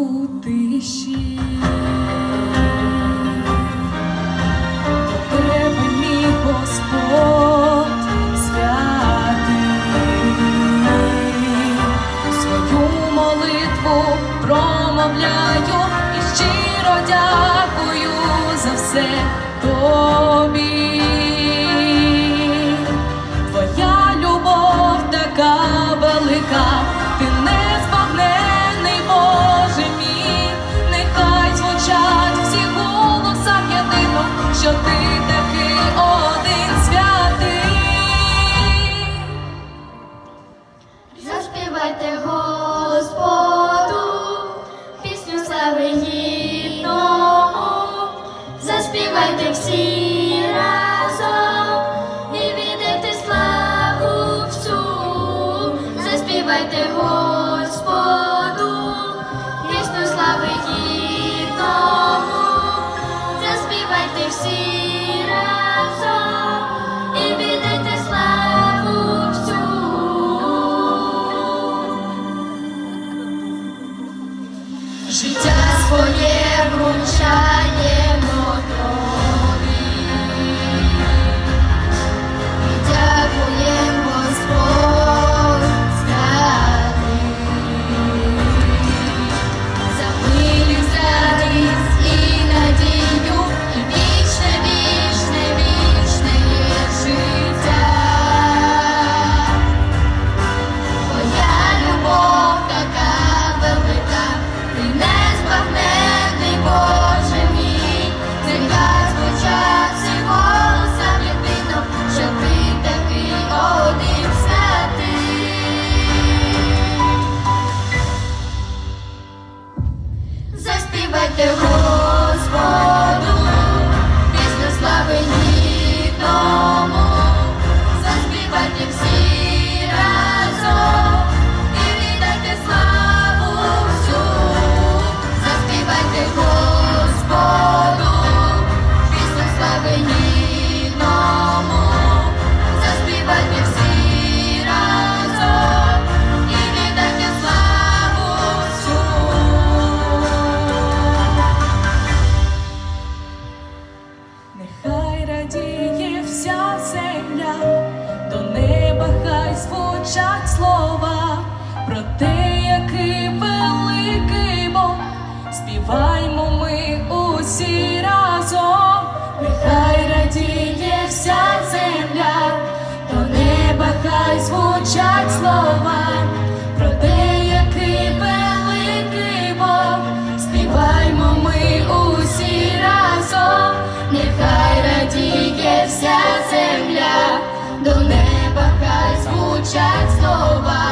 у тиші. Тебе мій Господь святий, свою молитву промовляю і щиро дякую за все тобі. Твоя любов така велика. Славити Господу, пісню слави дітому, заспівайте всі і віддайте славу всю. Життя своє вручає. нехай радіє вся земля, до неба хай звучать слова, про те, який великий Бог, співаймо ми усі разом. звучать слова.